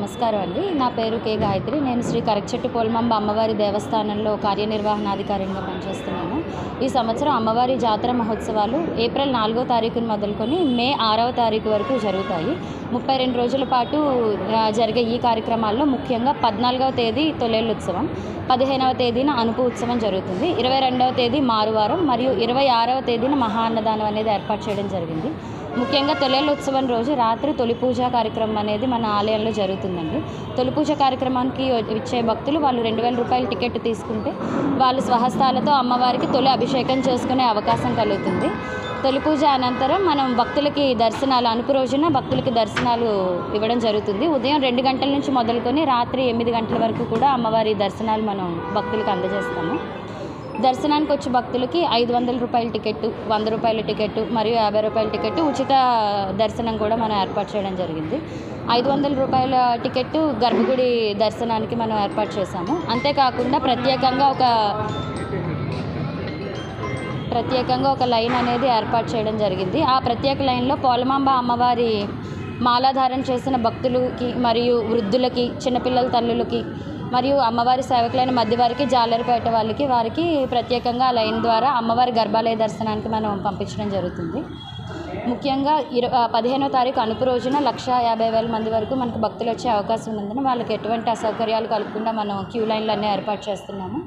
నమస్కారం అండి. నా పేరు కే గాయత్రి. నేను శ్రీ కరక్చెట్టు పోల్మాంబ అమ్మవారి దేవస్థానంలో కార్యనిర్వహణాధికారిగా పనిచేస్తున్నాను. ఈ సంవత్సరం అమ్మవారి జాతర మహోత్సవాలు ఏప్రిల్ నాలుగో తారీఖున మొదలుకొని మే ఆరవ తారీఖు వరకు జరుగుతాయి. ముప్పై రెండు రోజుల పాటు జరిగే ఈ కార్యక్రమాల్లో ముఖ్యంగా పద్నాలుగవ తేదీ తొలేళ్ళు ఉత్సవం పదిహేనవ తేదీన అనుపు ఉత్సవం జరుగుతుంది. ఇరవై రెండవ తేదీ మారువారం మరియు ఇరవై ఆరవ తేదీన మహా అన్నదానం అనేది ఏర్పాటు చేయడం జరిగింది. ముఖ్యంగా తొలేళ్ళ ఉత్సవం రోజు రాత్రి తొలి పూజ కార్యక్రమం అనేది మన ఆలయంలో జరుగుతుందండి. తొలి పూజ కార్యక్రమానికి ఇచ్చే భక్తులు వాళ్ళు రెండు వేల రూపాయల టికెట్ తీసుకుంటే వాళ్ళు స్వహస్తాలతో అమ్మవారికి తొలి అభిషేకం చేసుకునే అవకాశం కలుగుతుంది. తొలి పూజ అనంతరం మనం భక్తులకి దర్శనాలు అనుపు రోజున భక్తులకి దర్శనాలు ఇవ్వడం జరుగుతుంది. ఉదయం రెండు గంటల నుంచి మొదలుకొని రాత్రి ఎనిమిది గంటల వరకు కూడా అమ్మవారి దర్శనాలు మనం భక్తులకు అందజేస్తాము. దర్శనానికి వచ్చే భక్తులకి ఐదు వందల రూపాయల టికెట్ వంద రూపాయల టికెట్ మరియు యాభై రూపాయల టికెట్ ఉచిత దర్శనం కూడా మనం ఏర్పాటు చేయడం జరిగింది. ఐదు వందల రూపాయల టికెట్ గర్భగుడి దర్శనానికి మనం ఏర్పాటు చేశాము. అంతేకాకుండా ప్రత్యేకంగా ఒక ప్రత్యేకంగా ఒక లైన్ అనేది ఏర్పాటు చేయడం జరిగింది. ఆ ప్రత్యేక లైన్లో పోలమాంబ అమ్మవారి మాలాధారణ చేసిన భక్తులకి మరియు వృద్ధులకి చిన్నపిల్లల తల్లులకి మరియు అమ్మవారి సేవకులైన మధ్యవారికి జాలరిపేట వాళ్ళకి వారికి ప్రత్యేకంగా ఆ లైన్ ద్వారా అమ్మవారి గర్భాలయ దర్శనానికి మనం పంపించడం జరుగుతుంది. ముఖ్యంగా ఇర పదిహేనో తారీఖు అనుపు రోజున లక్ష యాభై వేల మంది వరకు మనకు భక్తులు వచ్చే అవకాశం ఉందని వాళ్ళకి ఎటువంటి అసౌకర్యాలు కలగకుండా మనం క్యూ లైన్లు అన్నీ ఏర్పాటు చేస్తున్నాము.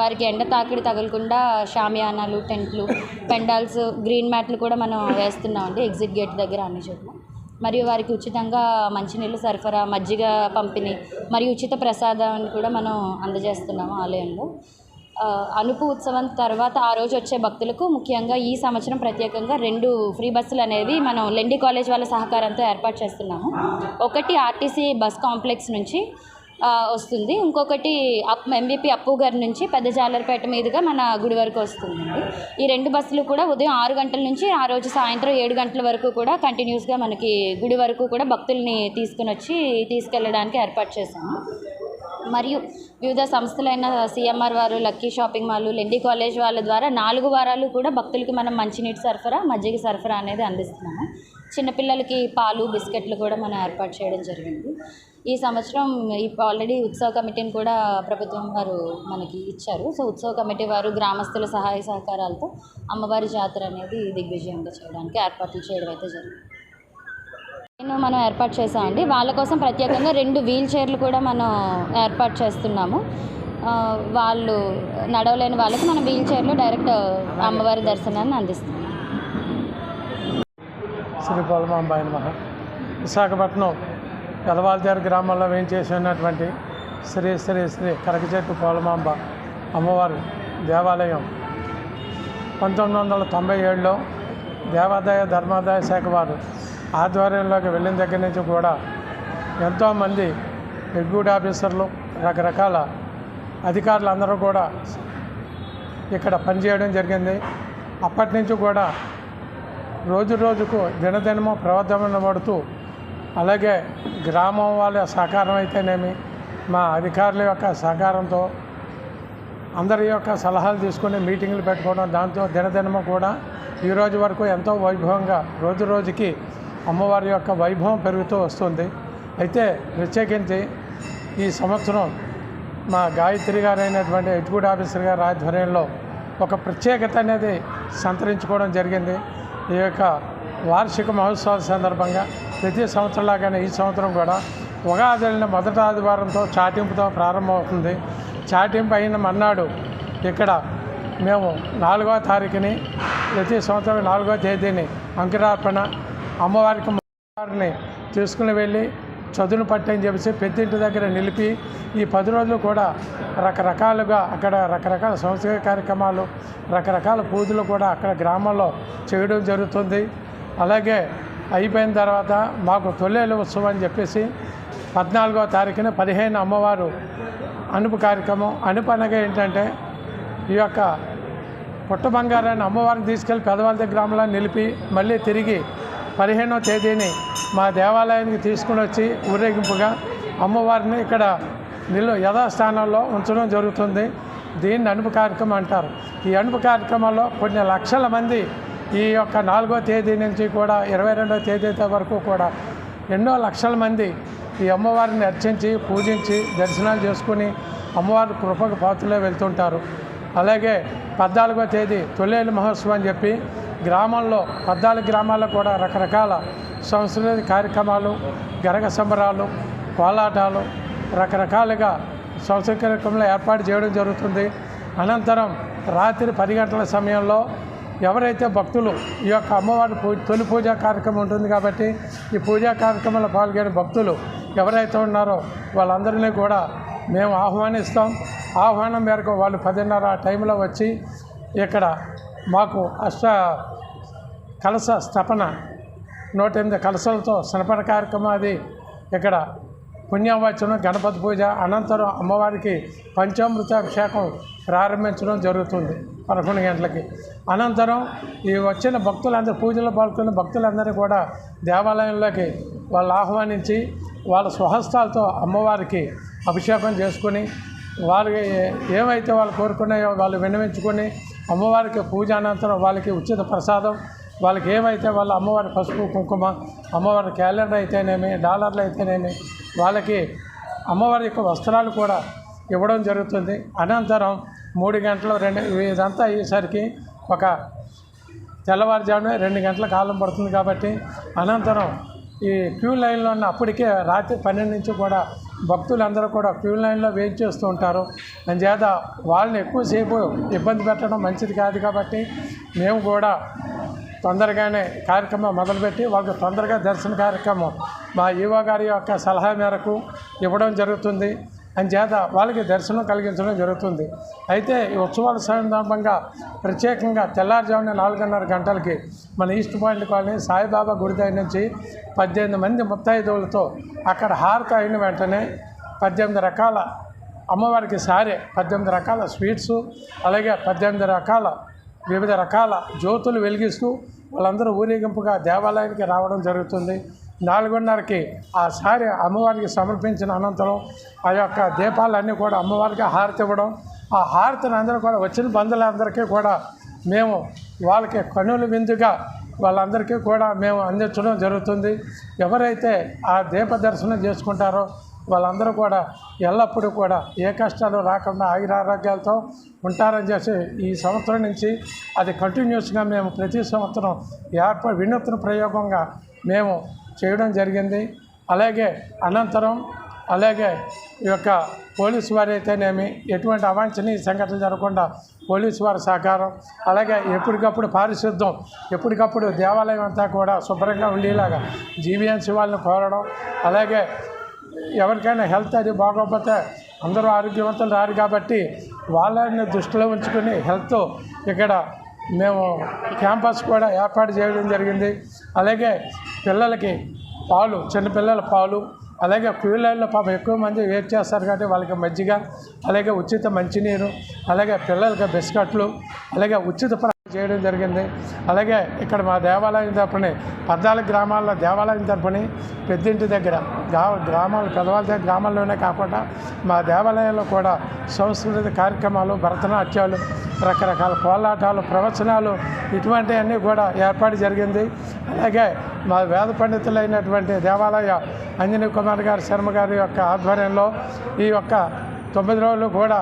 వారికి ఎండ తాకిడి తగలకుండా షామియానాలు టెంట్లు పెండాల్స్ గ్రీన్ మ్యాట్లు కూడా మనం వేస్తున్నామండి. ఎగ్జిట్ గేట్ దగ్గర అన్ని చోట్ల. మరియు వారికి ఉచితంగా మంచినీళ్ళు సరఫరా మజ్జిగ పంపిణీ మరియు ఉచిత ప్రసాదాన్ని కూడా మనం అందజేస్తున్నాము ఆలయంలో. అనుపు ఉత్సవం తర్వాత ఆ రోజు వచ్చే భక్తులకు ముఖ్యంగా ఈ సంవత్సరం ప్రత్యేకంగా రెండు ఫ్రీ బస్సులు అనేవి మనం లెండి కాలేజ్ వాళ్ళ సహకారంతో ఏర్పాటు చేస్తున్నాము. ఒకటి ఆర్టీసీ బస్ కాంప్లెక్స్ నుంచి వస్తుంది. ఇంకొకటి అప్ ఎంబీపీ అప్పు గారి నుంచి పెద్ద జాలర్పేట మీదుగా మన గుడి వరకు వస్తుందండి. ఈ రెండు బస్సులు కూడా ఉదయం ఆరు గంటల నుంచి ఆ రోజు సాయంత్రం ఏడు గంటల వరకు కూడా కంటిన్యూస్గా మనకి గుడి వరకు కూడా భక్తుల్ని తీసుకుని వచ్చి తీసుకెళ్ళడానికి ఏర్పాటు చేశాము. మరియు వివిధ సంస్థలైన సిఎంఆర్ వారు Lucky shopping mall Lendi college వాళ్ళ ద్వారా నాలుగు వారాలు కూడా భక్తులకి మనం మంచినీటి సరఫరా మజ్జిగ సరఫరా అనేది అందిస్తున్నాము. చిన్నపిల్లలకి పాలు బిస్కెట్లు కూడా మనం ఏర్పాటు చేయడం జరిగింది. ఈ సంవత్సరం ఇప్పుడు ఆల్రెడీ ఉత్సవ కమిటీని కూడా ప్రభుత్వం వారు మనకి ఇచ్చారు. సో ఉత్సవ కమిటీ వారు గ్రామస్తుల సహాయ సహకారాలతో అమ్మవారి జాతర అనేది దిగ్విజయంగా చేయడానికి ఏర్పాట్లు చేయడం అయితే జరిగింది. నేను మనం ఏర్పాటు చేసామండి వాళ్ళ కోసం ప్రత్యేకంగా రెండు వీల్ చైర్లు కూడా మనం ఏర్పాటు చేస్తున్నాము. వాళ్ళు నడవలేని వాళ్ళకి మనం వీల్ చైర్లో డైరెక్ట్ అమ్మవారి దర్శనాన్ని అందిస్తున్నాం శ్రీ పోలమాంబాయి విశాఖపట్నం పెదవాల్తేరు గ్రామంలో వేయించేసి ఉన్నటువంటి శ్రీ శ్రీ శ్రీ కరకచెట్టు పోలమాంబ అమ్మవారి దేవాలయం. పంతొమ్మిది వందల తొంభై ఏడులో దేవాదాయ ధర్మాదాయ శాఖ వారు ఆధ్వర్యంలోకి వెళ్ళిన దగ్గర నుంచి కూడా ఎంతోమంది ఎగ్జిక్యూటివ్ ఆఫీసర్లు రకరకాల అధికారులు అందరూ కూడా ఇక్కడ పనిచేయడం జరిగింది. అప్పటి నుంచి కూడా రోజు రోజుకు దినదినము ప్రవర్ధనపడుతూ అలాగే గ్రామం వాళ్ళ సహకారం అయితేనేమి మా అధికారుల యొక్క సహకారంతో అందరి యొక్క సలహాలు తీసుకుని మీటింగ్లు పెట్టుకోవడం దాంతో దినదినము కూడా ఈ రోజు వరకు ఎంతో వైభవంగా రోజు రోజుకి అమ్మవారి యొక్క వైభవం పెరుగుతూ వస్తుంది. అయితే ప్రత్యేకించి ఈ సంవత్సరం మా గాయత్రి గారైనటువంటి అయినటువంటి ఆఫీసర్ గారి ఆధ్వర్యంలో ఒక ప్రత్యేకత అనేది సంతరించుకోవడం జరిగింది. ఈ యొక్క వార్షిక మహోత్సవాల సందర్భంగా ప్రతి సంవత్సరంలాగానే ఈ సంవత్సరం కూడా ఉగాది వెళ్ళిన మొదటి ఆదివారంతో చాటింపుతో ప్రారంభమవుతుంది. చాటింపు అయిన మన్నాడు ఇక్కడ మేము నాలుగవ తారీఖుని ప్రతి సంవత్సరం నాలుగవ తేదీని అంకురార్పణ అమ్మవారికి అమ్మవారిని తీసుకుని వెళ్ళి చదువును పట్టని చెప్పేసి పెద్దింటి దగ్గర నిలిపి ఈ పది రోజులు కూడా రకరకాలుగా అక్కడ రకరకాల సంస్కృతిక కార్యక్రమాలు రకరకాల పూజలు కూడా అక్కడ గ్రామంలో చేయడం జరుగుతుంది. అలాగే అయిపోయిన తర్వాత మాకు తొలేలు ఉత్సవం అని చెప్పేసి పద్నాలుగో తారీఖున పదిహేను అమ్మవారు అనుపు కార్యక్రమం. అనుపు అనగా ఏంటంటే ఈ యొక్క పుట్ట బంగారాన్ని అమ్మవారిని తీసుకెళ్ళి పెదవాళ్ళ గ్రామంలో నిలిపి మళ్ళీ తిరిగి పదిహేనో తేదీని మా దేవాలయానికి తీసుకుని వచ్చి ఊరేగింపుగా అమ్మవారిని ఇక్కడ నిలు యథాస్థానంలో ఉంచడం జరుగుతుంది. దీన్ని అనుపు కార్యక్రమం అంటారు. ఈ అనుపు కార్యక్రమంలో కొన్ని లక్షల మంది ఈ యొక్క నాలుగో తేదీ నుంచి కూడా ఇరవై రెండో తేదీ వరకు కూడా ఎన్నో లక్షల మంది ఈ అమ్మవారిని అర్చించి పూజించి దర్శనాలు చేసుకుని అమ్మవారి కృపకు పాత్రలో వెళ్తుంటారు. అలాగే పద్నాలుగో తేదీ తొలేలు మహోత్సవం అని చెప్పి గ్రామంలో పద్నాలుగు గ్రామాల్లో కూడా రకరకాల సంస్కృతి కార్యక్రమాలు గరగ సంబరాలు కోలాటాలు రకరకాలుగా సంస్కృతి కార్యక్రమంలో ఏర్పాటు చేయడం జరుగుతుంది. అనంతరం రాత్రి పది గంటల సమయంలో ఎవరైతే భక్తులు ఈ యొక్క అమ్మవారి పూ తొలి పూజా కార్యక్రమం ఉంటుంది కాబట్టి ఈ పూజా కార్యక్రమంలో పాల్గొనే భక్తులు ఎవరైతే ఉన్నారో వాళ్ళందరినీ కూడా మేము ఆహ్వానిస్తాం. ఆహ్వానం మేరకు వాళ్ళు పదిన్నర ఆ టైంలో వచ్చి ఇక్కడ మాకు అష్ట కలస స్థపన నూట ఎనిమిది కలసలతో స్నపన కార్యక్రమం అది ఇక్కడ పుణ్యవచనం గణపతి పూజ అనంతరం అమ్మవారికి పంచామృతాభిషేకం ప్రారంభించడం జరుగుతుంది పదకొండు గంటలకి. అనంతరం ఈ వచ్చిన భక్తులందరూ పూజలో పాల్గొన్న భక్తులందరూ కూడా దేవాలయంలోకి వాళ్ళు ఆహ్వానించి వాళ్ళ స్వహస్తాలతో అమ్మవారికి అభిషేకం చేసుకొని వాళ్ళకి ఏమైతే వాళ్ళు కోరుకున్నాయో వాళ్ళు విన్నవించుకొని అమ్మవారికి పూజ అనంతరం వాళ్ళకి ఉచిత ప్రసాదం వాళ్ళకి ఏమైతే వాళ్ళ అమ్మవారి పసుపు కుంకుమ అమ్మవారి క్యాలెండర్ అయితేనేమి డాలర్లు అయితేనేమి వాళ్ళకి అమ్మవారి యొక్క వస్త్రాలు కూడా ఇవ్వడం జరుగుతుంది. అనంతరం మూడు గంటలు రెండు ఇదంతా అయ్యేసరికి ఒక తెల్లవారుజామున రెండు గంటల కాలం పడుతుంది కాబట్టి అనంతరం ఈ క్యూ లైన్లో ఉన్న అప్పటికే రాత్రి పన్నెండు నుంచి కూడా భక్తులందరూ కూడా క్యూ లైన్లో వెయిట్ చేస్తూ ఉంటారు. అందుచేత వాళ్ళని ఎక్కువసేపు ఇబ్బంది పెట్టడం మంచిది కాదు కాబట్టి మేము కూడా తొందరగానే కార్యక్రమం మొదలుపెట్టి వాళ్ళకి తొందరగా దర్శన కార్యక్రమం మా ఈవో గారి యొక్క సలహా మేరకు ఇవ్వడం జరుగుతుంది. అంచేత వాళ్ళకి దర్శనం కలిగించడం జరుగుతుంది. అయితే ఈ ఉత్సవాల సందర్భంగా ప్రత్యేకంగా తెల్లారుజామున నాలుగున్నర గంటలకి మన ఈస్ట్ పాయింట్ కాలనీ సాయిబాబా గుడి దగ్గర నుంచి పద్దెనిమిది మంది ముత్తైదువులతో అక్కడ హారత అయిన వెంటనే పద్దెనిమిది రకాల అమ్మవారికి సారే పద్దెనిమిది రకాల స్వీట్స్ అలాగే పద్దెనిమిది రకాల వివిధ రకాల జ్యోతులు వెలిగిస్తూ వాళ్ళందరూ ఊరేగింపుగా దేవాలయానికి రావడం జరుగుతుంది. నాలుగున్నరకి ఆ సారి అమ్మవారికి సమర్పించిన అనంతరం ఆ యొక్క దీపాలన్నీ కూడా అమ్మవారికి హారతి ఇవ్వడం. ఆ హారతిని అందరూ కూడా వచ్చిన బంధువులందరికీ కూడా మేము వాళ్ళకి కనుల విందుగా వాళ్ళందరికీ కూడా మేము అందించడం జరుగుతుంది. ఎవరైతే ఆ దీప దర్శనం చేసుకుంటారో వాళ్ళందరూ కూడా ఎల్లప్పుడూ కూడా ఏ కష్టాలు రాకుండా ఆయురారోగ్యాలతో ఉంటారని చేసి ఈ సంవత్సరం నుంచి అది కంటిన్యూస్గా మేము ప్రతి సంవత్సరం ఏర్ప వినూత్న ప్రయోగంగా మేము చేయడం జరిగింది. అలాగే అనంతరం అలాగే ఈ యొక్క పోలీసు వారు అయితేనేమి ఎటువంటి అవాంఛనీయ సంఘటనలు జరగకుండా పోలీసు వారి సహకారం అలాగే ఎప్పటికప్పుడు పారిశుద్ధం ఎప్పటికప్పుడు దేవాలయం అంతా కూడా శుభ్రంగా ఉండేలాగా జీవీఎంసీ వాళ్ళని కోరడం అలాగే ఎవరికైనా హెల్త్ అది బాగోకపోతే అందరూ ఆరోగ్యవంతులు రారు కాబట్టి వాళ్ళని దృష్టిలో ఉంచుకుని హెల్త్ ఇక్కడ మేము క్యాంపస్ కూడా ఏర్పాటు చేయడం జరిగింది. అలాగే పిల్లలకి పాలు చిన్నపిల్లల పాలు అలాగే క్యూ పాప పాపం ఎక్కువ మంది వెయిట్ చేస్తారు కాబట్టి వాళ్ళకి మజ్జిగ అలాగే ఉచిత మంచినీరు అలాగే పిల్లలకి బిస్కెట్లు అలాగే ఉచిత చేయడం జరిగింది. అలాగే ఇక్కడ మా దేవాలయం తరపుని పద్నాలుగు గ్రామాల్లో దేవాలయం తరపుని పెద్దింటి దగ్గర గ్రా గ్రామాలు పెదవాళ్ళ దగ్గర గ్రామాల్లోనే కాకుండా మా దేవాలయంలో కూడా సంస్కృతి కార్యక్రమాలు భరతనాట్యాలు రకరకాల కోలాటాలు ప్రవచనాలు ఇటువంటివన్నీ కూడా ఏర్పాటు జరిగింది. అలాగే మా వేద పండితులైనటువంటి దేవాలయ అంజనీ కుమార్ గారి శర్మ గారి యొక్క ఆధ్వర్యంలో ఈ యొక్క తొమ్మిది రోజులు కూడా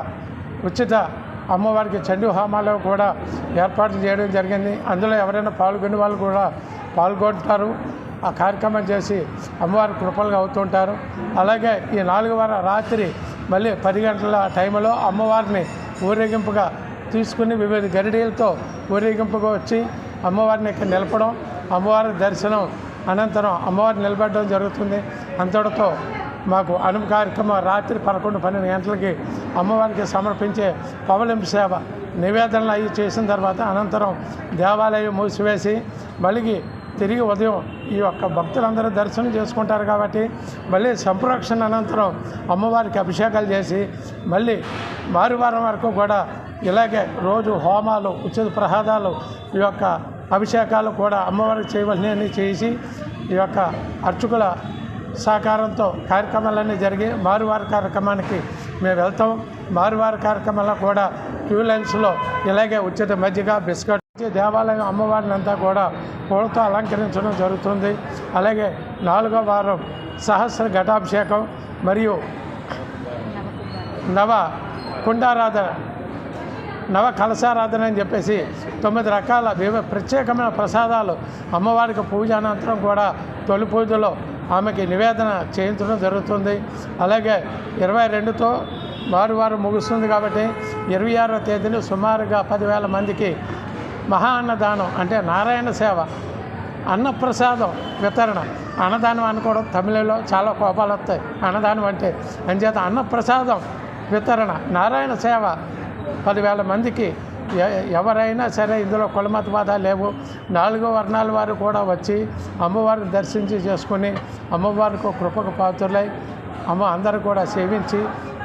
ఉచిత అమ్మవారికి చండీ హోమాలు కూడా ఏర్పాటు చేయడం జరిగింది. అందులో ఎవరైనా పాల్గొనే వాళ్ళు కూడా పాల్గొంటారు. ఆ కార్యక్రమం చేసి అమ్మవారి కృపలుగా అవుతుంటారు. అలాగే ఈ నాలుగు వారం రాత్రి మళ్ళీ పది గంటల టైంలో అమ్మవారిని ఊరేగింపుగా తీసుకుని వివిధ గరిడీలతో ఊరేగింపుగా వచ్చి అమ్మవారిని ఇక్కడ నిలపడం అమ్మవారి దర్శనం అనంతరం అమ్మవారిని నిలబెట్టడం జరుగుతుంది. అంతటితో మాకు అనుమ కార్యక్రమం రాత్రి పదకొండు పన్నెండు గంటలకి అమ్మవారికి సమర్పించే పవలింపు సేవ నివేదనలు అవి చేసిన తర్వాత అనంతరం దేవాలయం మూసివేసి మళ్ళీ తిరిగి ఉదయం ఈ యొక్క భక్తులందరూ దర్శనం చేసుకుంటారు కాబట్టి మళ్ళీ సంప్రోక్షణ అనంతరం అమ్మవారికి అభిషేకాలు చేసి మళ్ళీ వారం వరకు కూడా ఇలాగే రోజు హోమాలు ఉచిత ప్రసాదాలు ఈ యొక్క అభిషేకాలు కూడా అమ్మవారికి చేయవలసినవి చేసి ఈ యొక్క అర్చకుల సహకారంతో కార్యక్రమాలన్నీ జరిగి మారువారి కార్యక్రమానికి మేము వెళ్తాం. మారువారి కార్యక్రమంలో కూడా క్యూ లైన్స్లో ఇలాగే ఉచిత మజ్జిగ బిస్కెట్ దేవాలయం అమ్మవారిని అంతా కూడా పూలతో అలంకరించడం జరుగుతుంది. అలాగే నాలుగో వారం సహస్ర ఘటాభిషేకం మరియు నవ కుండారాధన నవ కలశారాధన అని చెప్పేసి తొమ్మిది రకాల వివ ప్రత్యేకమైన ప్రసాదాలు అమ్మవారికి పూజ అనంతరం కూడా తొలి పూజలో ఆమెకి నివేదన చేయించడం జరుగుతుంది. అలాగే ఇరవై రెండుతో వారు వారు ముగుస్తుంది కాబట్టి ఇరవై ఆరో తేదీన సుమారుగా పదివేల మందికి మహా అన్నదానం అంటే నారాయణ సేవ అన్నప్రసాదం వితరణ అన్నదానం అనుకోవడం తమిళలో చాలా కోపాలు వస్తాయి. అన్నదానం అంటే అంచేత అన్నప్రసాదం వితరణ నారాయణ సేవ పదివేల మందికి ఎ- ఎవరైనా సరే ఇందులో కులమతవాదాలు లేవు. నాలుగో వర్ణాల వారు కూడా వచ్చి అమ్మవారిని దర్శించి చేసుకుని అమ్మవారికి కృపకు పాత్రులై అమ్మ అందరూ కూడా సేవించి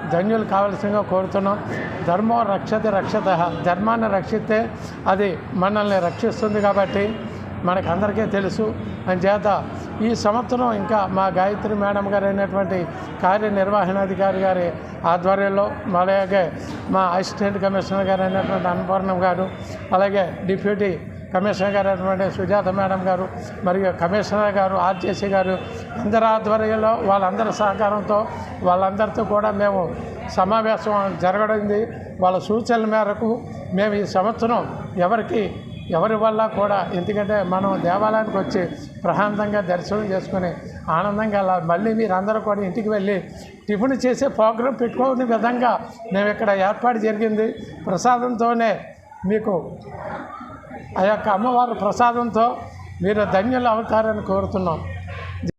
ధన్యులు కావలసిందిగా కోరుతున్నాం. ధర్మం రక్షత రక్షత. ధర్మాన్ని రక్షిస్తే అది మనల్ని రక్షిస్తుంది కాబట్టి మనకందరికీ తెలుసు. అని చేత ఈ సంవత్సరం ఇంకా మా గాయత్రి మేడం గారు అయినటువంటి కార్యనిర్వహణాధికారి గారి ఆధ్వర్యంలో అలాగే మా అసిస్టెంట్ కమిషనర్ గారు అయినటువంటి అన్నపూర్ణం గారు అలాగే డిప్యూటీ కమిషనర్ గారు అయినటువంటి సుజాత మేడం గారు మరియు కమిషనర్ గారు ఆర్జేసీ గారు అందరి ఆధ్వర్యంలో వాళ్ళందరి సహకారంతో వాళ్ళందరితో కూడా మేము సమావేశం జరగడింది వాళ్ళ సూచనల మేరకు మేము ఈ సంవత్సరం ఎవరికి ఎవరి వల్ల కూడా? ఎందుకంటే మనం దేవాలయానికి వచ్చి ప్రశాంతంగా దర్శనం చేసుకుని ఆనందంగా అలా మళ్ళీ మీరందరూ కూడా ఇంటికి వెళ్ళి టిఫిన్ చేసే ప్రోగ్రాం పెట్టుకోని విధంగా మేము ఇక్కడ ఏర్పాటు జరిగింది. ప్రసాదంతోనే మీకు ఆ యొక్క అమ్మవారి ప్రసాదంతో మీరు ధన్యులు అవుతారని కోరుతున్నాం.